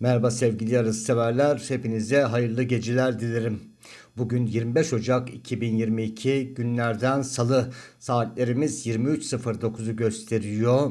Merhaba sevgili yarış severler. Hepinize hayırlı geceler dilerim. Bugün 25 Ocak 2022 günlerden salı saatlerimiz 23.09'u gösteriyor.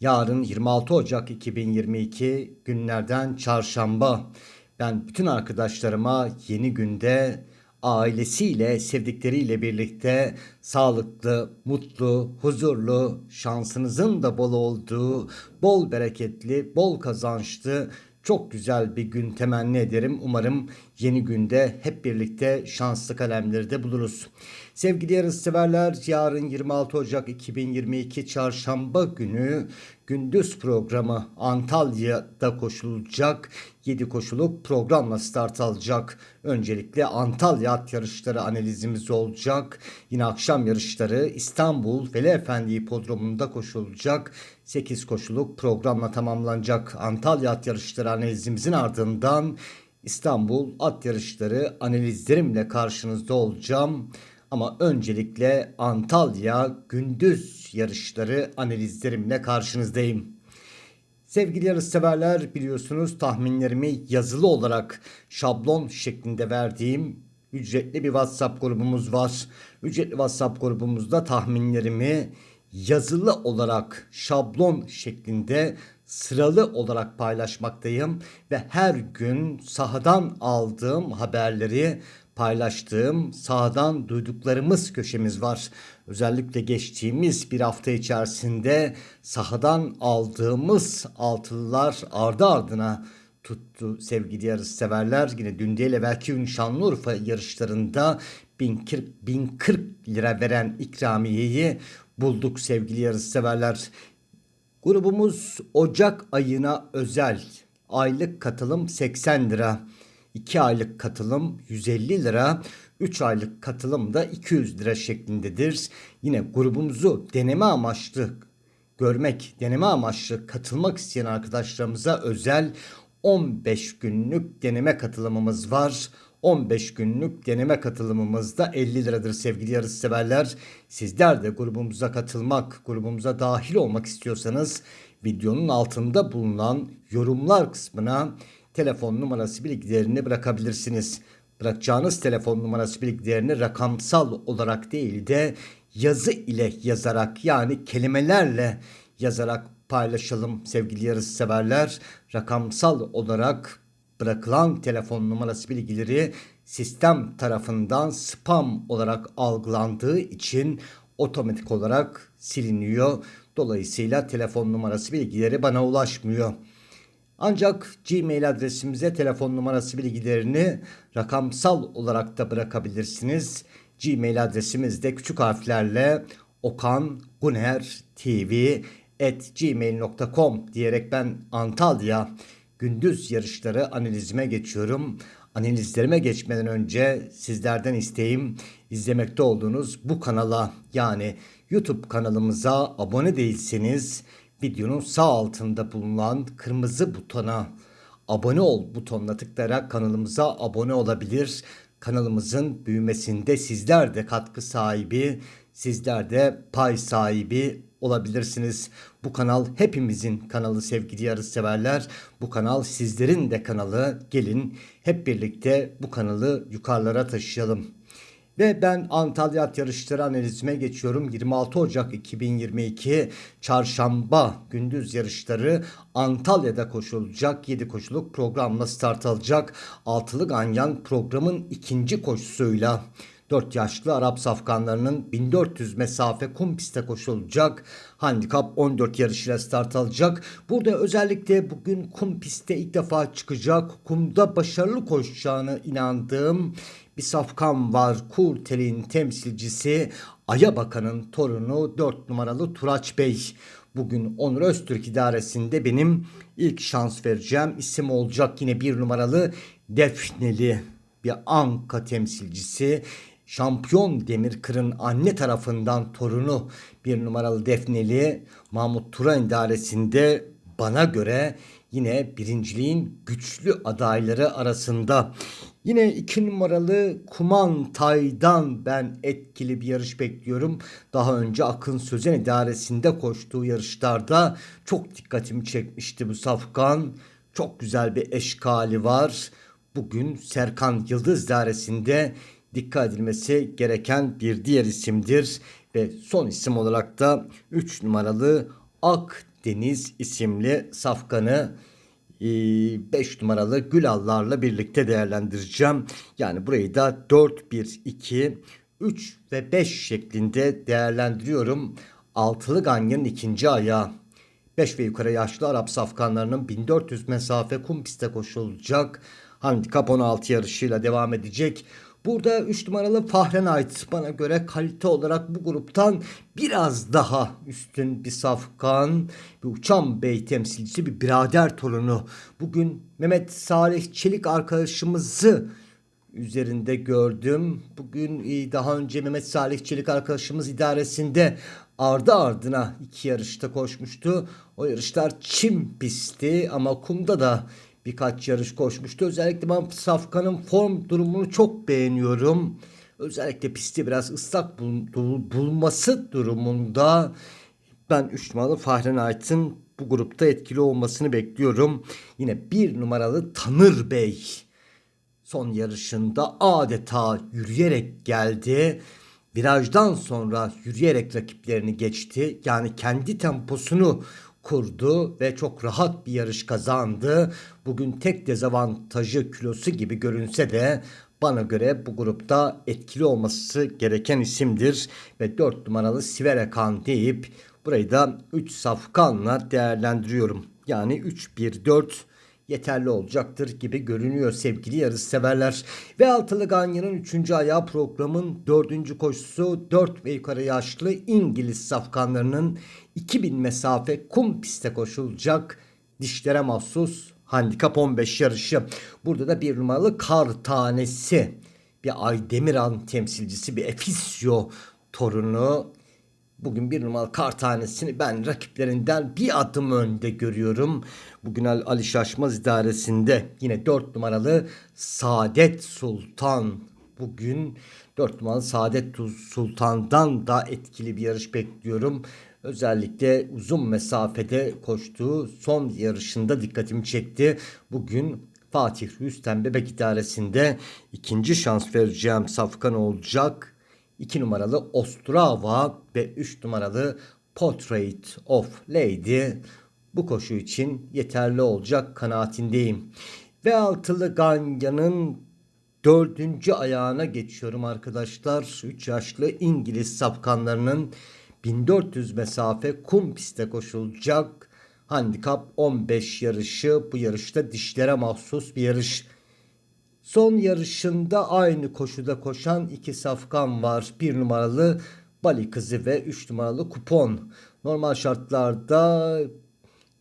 Yarın 26 Ocak 2022 günlerden çarşamba. Ben bütün arkadaşlarıma yeni günde ailesiyle, sevdikleriyle birlikte sağlıklı, mutlu, huzurlu, şansınızın da bol olduğu, bol bereketli, bol kazançlı, çok güzel bir gün temenni ederim. Umarım yeni günde hep birlikte şanslı kalemleri de buluruz. Sevgili yarışseverler yarın 26 Ocak 2022 çarşamba günü gündüz programı Antalya'da koşulacak 7 koşuluk programla start alacak. Öncelikle Antalya at yarışları analizimiz olacak. Yine akşam yarışları İstanbul Veli Efendi Hipodromu'nda koşulacak. 8 koşuluk programla tamamlanacak. Antalya at yarışları analizimizin ardından İstanbul at yarışları analizlerimle karşınızda olacağım. Ama öncelikle Antalya gündüz yarışları analizlerimle karşınızdayım. Sevgili yarışseverler biliyorsunuz tahminlerimi yazılı olarak şablon şeklinde verdiğim ücretli bir WhatsApp grubumuz var. Ücretli WhatsApp grubumuzda tahminlerimi yazılı olarak şablon şeklinde sıralı olarak paylaşmaktayım ve her gün sahadan aldığım haberleri paylaştığım sahadan duyduklarımız köşemiz var. Özellikle geçtiğimiz bir hafta içerisinde sahadan aldığımız altılılar ardı ardına tuttu sevgili yarış severler. Yine dün değil belki Şanlıurfa yarışlarında 1040, 1040 lira veren ikramiyeyi bulduk sevgili yarış severler. Grubumuz Ocak ayına özel aylık katılım 80 lira. 2 aylık katılım 150 lira, 3 aylık katılım da 200 lira şeklindedir. Yine grubumuzu deneme amaçlı görmek, deneme amaçlı katılmak isteyen arkadaşlarımıza özel 15 günlük deneme katılımımız var. 15 günlük deneme katılımımız da 50 liradır sevgili yarışseverler. Sizler de grubumuza katılmak, grubumuza dahil olmak istiyorsanız videonun altında bulunan yorumlar kısmına telefon numarası bilgilerini bırakabilirsiniz. Bırakacağınız telefon numarası bilgilerini rakamsal olarak değil de yazı ile yazarak yani kelimelerle yazarak paylaşalım sevgili yarış severler. Rakamsal olarak bırakılan telefon numarası bilgileri sistem tarafından spam olarak algılandığı için otomatik olarak siliniyor. Dolayısıyla telefon numarası bilgileri bana ulaşmıyor. Ancak Gmail adresimize telefon numarası bilgilerini rakamsal olarak da bırakabilirsiniz. Gmail adresimiz de küçük harflerle okan guner tv at gmail.com diyerek ben Antalya gündüz yarışları analizime geçiyorum. Analizlerime geçmeden önce sizlerden isteğim izlemekte olduğunuz bu kanala yani YouTube kanalımıza abone değilseniz videonun sağ altında bulunan kırmızı butona abone ol butonuna tıklayarak kanalımıza abone olabilir. Kanalımızın büyümesinde sizler de katkı sahibi, sizler de pay sahibi olabilirsiniz. Bu kanal hepimizin kanalı sevgili yarış severler. Bu kanal sizlerin de kanalı. Gelin hep birlikte bu kanalı yukarılara taşıyalım. Ve ben Antalya at analizime geçiyorum. 26 Ocak 2022 çarşamba gündüz yarışları Antalya'da koşulacak. 7 koşuluk programla start alacak. Altılı Ganyan programın ikinci koşusuyla 4 yaşlı Arap safkanlarının 1400 mesafe kum pistte koşulacak. Handikap 14 yarışıyla start alacak. Burada özellikle bugün kum pistte ilk defa çıkacak. Kumda başarılı koşacağını inandığım bir safkan var. Kurtel'in temsilcisi Aya Bakan'ın torunu 4 numaralı Turaç Bey. Bugün Onur Öztürk idaresinde benim ilk şans vereceğim isim olacak yine bir numaralı Defneli bir Anka temsilcisi. Şampiyon Demirkır'ın anne tarafından torunu bir numaralı Defneli Mahmut Turan idaresinde bana göre yine birinciliğin güçlü adayları arasında. Yine iki numaralı Kuman Tay'dan ben etkili bir yarış bekliyorum. Daha önce Akın Sözen idaresinde koştuğu yarışlarda çok dikkatimi çekmişti bu safkan. çok güzel bir eşkali var. Bugün Serkan Yıldız dairesinde dikkat edilmesi gereken bir diğer isimdir. Ve son isim olarak da 3 numaralı Akdeniz isimli safkanı 5 numaralı Gülallarla birlikte değerlendireceğim. Yani burayı da 4, 1, 2, 3 ve 5 şeklinde değerlendiriyorum. Altılı Ganyan'ın ikinci ayağı. 5 ve yukarı yaşlı Arap safkanlarının 1400 mesafe kum piste koşulacak. Handikap 16 yarışıyla devam edecek. Burada 3 numaralı Fahrenheit bana göre kalite olarak bu gruptan biraz daha üstün bir safkan. Bir Uçan Bey temsilcisi bir birader torunu. Bugün Mehmet Salih Çelik arkadaşımızı üzerinde gördüm. Bugün e, daha önce Mehmet Salih Çelik arkadaşımız idaresinde ardı ardına iki yarışta koşmuştu. O yarışlar çim pisti ama kumda da birkaç yarış koşmuştu. Özellikle ben Safkan'ın form durumunu çok beğeniyorum. Özellikle pisti biraz ıslak bul- bul- bulması durumunda ben 3 numaralı Fahrenheit'in bu grupta etkili olmasını bekliyorum. Yine 1 numaralı Tanır Bey son yarışında adeta yürüyerek geldi. Virajdan sonra yürüyerek rakiplerini geçti. Yani kendi temposunu kurdu ve çok rahat bir yarış kazandı. Bugün tek dezavantajı kilosu gibi görünse de bana göre bu grupta etkili olması gereken isimdir. Ve 4 numaralı Siverekan deyip burayı da 3 safkanla değerlendiriyorum. Yani 3-1-4 yeterli olacaktır gibi görünüyor sevgili yarış severler. Ve Altılı Ganyan'ın 3. ayağı programın 4. koşusu 4 ve yukarı yaşlı İngiliz safkanlarının 2000 mesafe kum piste koşulacak dişlere mahsus handikap 15 yarışı. Burada da bir numaralı kar tanesi bir Aydemiran temsilcisi bir Efisyo torunu Bugün bir numaralı kar tanesini ben rakiplerinden bir adım önde görüyorum. Bugün Ali Şaşmaz idaresinde yine 4 numaralı Saadet Sultan. Bugün 4 numaralı Saadet Sultan'dan da etkili bir yarış bekliyorum. Özellikle uzun mesafede koştuğu son yarışında dikkatimi çekti. Bugün Fatih Rüstem Bebek idaresinde ikinci şans vereceğim safkan olacak. 2 numaralı Ostrava ve 3 numaralı Portrait of Lady bu koşu için yeterli olacak kanaatindeyim. Ve altılı Ganya'nın dördüncü ayağına geçiyorum arkadaşlar. 3 yaşlı İngiliz safkanlarının 1400 mesafe kum piste koşulacak. Handikap 15 yarışı. Bu yarışta dişlere mahsus bir yarış. Son yarışında aynı koşuda koşan iki safkan var. Bir numaralı Bali Kızı ve üç numaralı Kupon. Normal şartlarda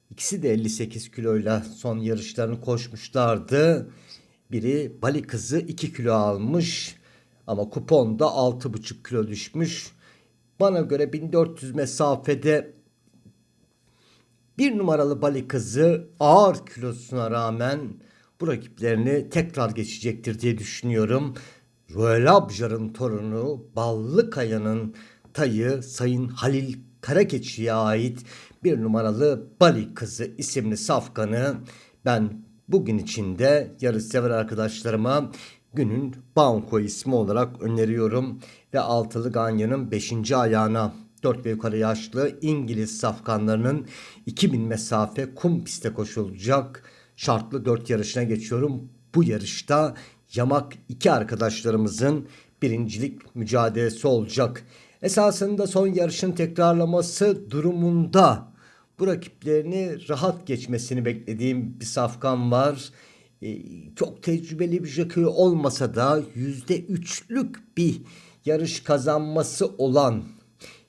ikisi de 58 kiloyla son yarışlarını koşmuşlardı. Biri Bali Kızı 2 kilo almış ama Kupon da 6,5 kilo düşmüş. Bana göre 1400 mesafede bir numaralı Bali Kızı ağır kilosuna rağmen bu rakiplerini tekrar geçecektir diye düşünüyorum. Royal Abjar'ın torunu Ballıkaya'nın tayı Sayın Halil Karakeçi'ye ait bir numaralı Bali Kızı isimli safkanı ben bugün içinde yarışsever arkadaşlarıma günün banko ismi olarak öneriyorum ve altılı Ganya'nın 5. ayağına 4 ve yukarı yaşlı İngiliz safkanlarının 2000 mesafe kum piste koşulacak şartlı 4 yarışına geçiyorum. Bu yarışta yamak iki arkadaşlarımızın birincilik mücadelesi olacak. Esasında son yarışın tekrarlaması durumunda bu rakiplerini rahat geçmesini beklediğim bir safkan var. Ee, çok tecrübeli bir jockey olmasa da %3'lük bir yarış kazanması olan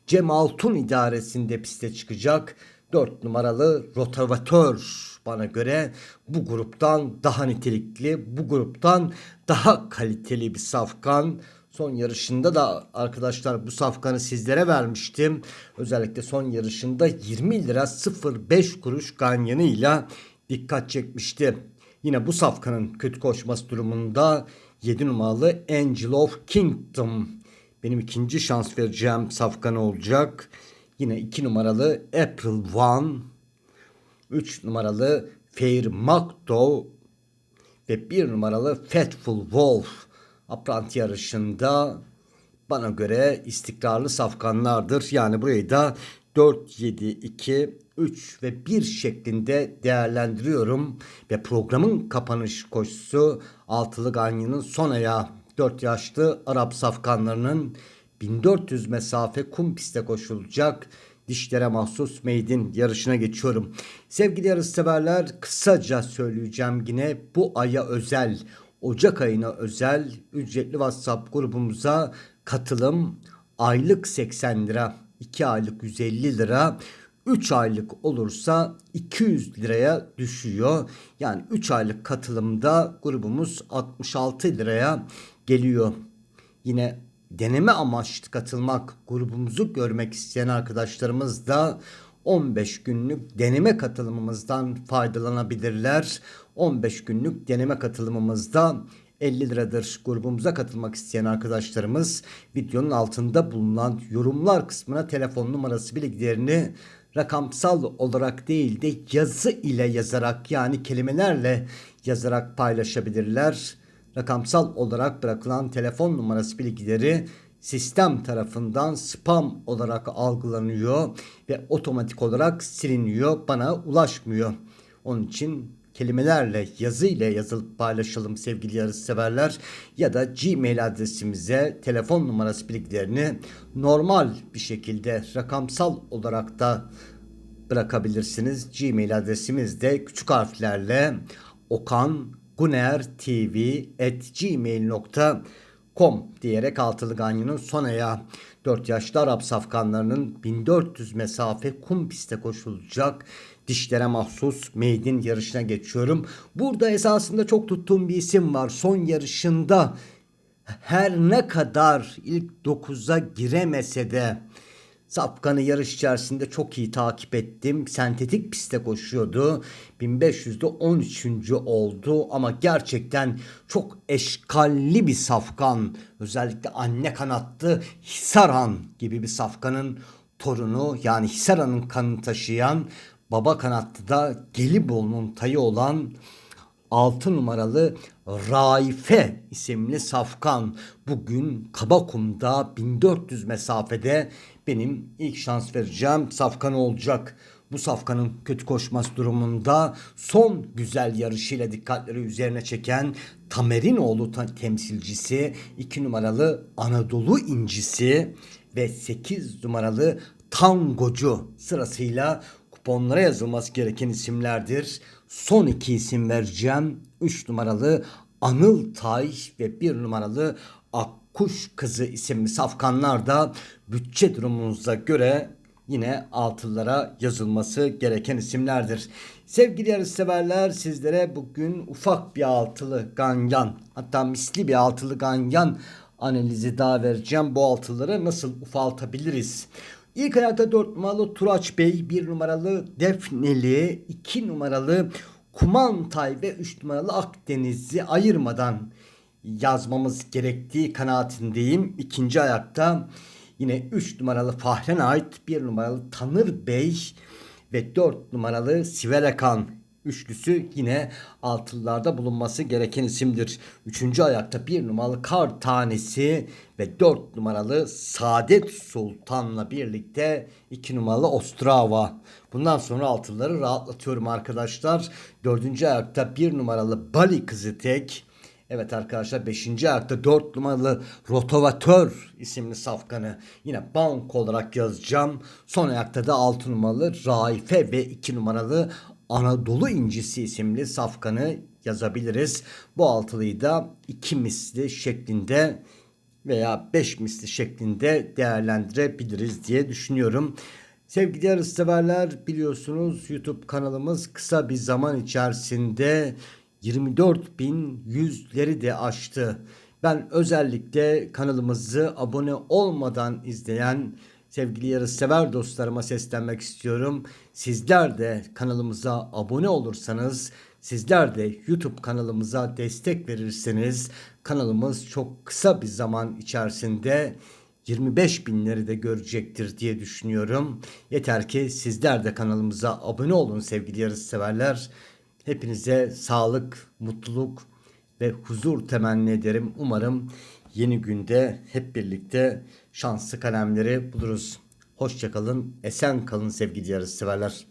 Cem Altun idaresinde piste çıkacak. 4 numaralı rotavatör bana göre bu gruptan daha nitelikli, bu gruptan daha kaliteli bir safkan. Son yarışında da arkadaşlar bu safkanı sizlere vermiştim. Özellikle son yarışında 20 lira 05 kuruş ganyanıyla dikkat çekmişti. Yine bu safkanın kötü koşması durumunda 7 numaralı Angel of Kingdom benim ikinci şans vereceğim safkan olacak. Yine 2 numaralı April One 3 numaralı Fair Makdo ve bir numaralı Fatful Wolf apranti yarışında bana göre istikrarlı safkanlardır. Yani burayı da 4, 7, 2, 3 ve 1 şeklinde değerlendiriyorum. Ve programın kapanış koşusu Altılı Ganyan'ın son ayağı 4 yaşlı Arap safkanlarının 1400 mesafe kum piste koşulacak dişlere mahsus meydin yarışına geçiyorum. Sevgili yarışseverler kısaca söyleyeceğim yine bu aya özel Ocak ayına özel ücretli WhatsApp grubumuza katılım aylık 80 lira, 2 aylık 150 lira, 3 aylık olursa 200 liraya düşüyor. Yani 3 aylık katılımda grubumuz 66 liraya geliyor. Yine deneme amaçlı katılmak, grubumuzu görmek isteyen arkadaşlarımız da 15 günlük deneme katılımımızdan faydalanabilirler. 15 günlük deneme katılımımızda 50 liradır grubumuza katılmak isteyen arkadaşlarımız videonun altında bulunan yorumlar kısmına telefon numarası bilgilerini rakamsal olarak değil de yazı ile yazarak yani kelimelerle yazarak paylaşabilirler. Rakamsal olarak bırakılan telefon numarası bilgileri sistem tarafından spam olarak algılanıyor ve otomatik olarak siliniyor. Bana ulaşmıyor. Onun için kelimelerle yazı ile yazılıp paylaşalım sevgili yarışseverler ya da Gmail adresimize telefon numarası bilgilerini normal bir şekilde rakamsal olarak da bırakabilirsiniz. Gmail adresimiz de küçük harflerle okan guner.tv@gmail.com diyerek altılı ganyanın son ayağı 4 yaşlı Arap safkanlarının 1400 mesafe kum piste koşulacak dişlere mahsus meydin yarışına geçiyorum. Burada esasında çok tuttuğum bir isim var. Son yarışında her ne kadar ilk 9'a giremese de Safkan'ı yarış içerisinde çok iyi takip ettim. Sentetik pistte koşuyordu. 1500'de 13. oldu ama gerçekten çok eşkalli bir Safkan. Özellikle anne kanattı Hisaran gibi bir Safkan'ın torunu yani Hisaran'ın kanını taşıyan baba kanatlı da Gelibolu'nun tayı olan 6 numaralı Raife isimli safkan bugün Kabakum'da 1400 mesafede benim ilk şans vereceğim safkan olacak. Bu safkanın kötü koşması durumunda son güzel yarışıyla dikkatleri üzerine çeken Tamerinoğlu temsilcisi 2 numaralı Anadolu incisi ve 8 numaralı Tangocu sırasıyla kuponlara yazılması gereken isimlerdir. Son iki isim vereceğim. 3 numaralı Anıl Tay ve 1 numaralı Akkuş Kızı isimli safkanlar da bütçe durumunuza göre yine altılılara yazılması gereken isimlerdir. Sevgili yarışseverler sizlere bugün ufak bir altılı ganyan hatta misli bir altılı ganyan analizi daha vereceğim. Bu altılıları nasıl ufaltabiliriz? İlk ayakta 4 numaralı Turaç Bey, 1 numaralı Defneli, 2 numaralı Kumantay ve 3 numaralı Akdeniz'i ayırmadan yazmamız gerektiği kanaatindeyim. İkinci ayakta yine 3 numaralı Fahren ait 1 numaralı Tanır Bey ve 4 numaralı Sivelekan üçlüsü yine altılılarda bulunması gereken isimdir. Üçüncü ayakta bir numaralı Kar Tanesi ve dört numaralı Saadet Sultan'la birlikte iki numaralı Ostrava. Bundan sonra altılıları rahatlatıyorum arkadaşlar. Dördüncü ayakta bir numaralı Bali Kızı Tek. Evet arkadaşlar 5. ayakta 4 numaralı Rotovatör isimli safkanı yine bank olarak yazacağım. Son ayakta da 6 numaralı Raife ve 2 numaralı Anadolu incisi isimli safkanı yazabiliriz. Bu altılıyı da iki misli şeklinde veya beş misli şeklinde değerlendirebiliriz diye düşünüyorum. Sevgili yarışseverler biliyorsunuz YouTube kanalımız kısa bir zaman içerisinde 24.100'leri de aştı. Ben özellikle kanalımızı abone olmadan izleyen sevgili yarışsever dostlarıma seslenmek istiyorum. Sizler de kanalımıza abone olursanız, sizler de YouTube kanalımıza destek verirseniz kanalımız çok kısa bir zaman içerisinde 25 binleri de görecektir diye düşünüyorum. Yeter ki sizler de kanalımıza abone olun sevgili yarışseverler. Hepinize sağlık, mutluluk ve huzur temenni ederim. Umarım yeni günde hep birlikte şanslı kalemleri buluruz. Hoşçakalın, esen kalın sevgili yarışseverler.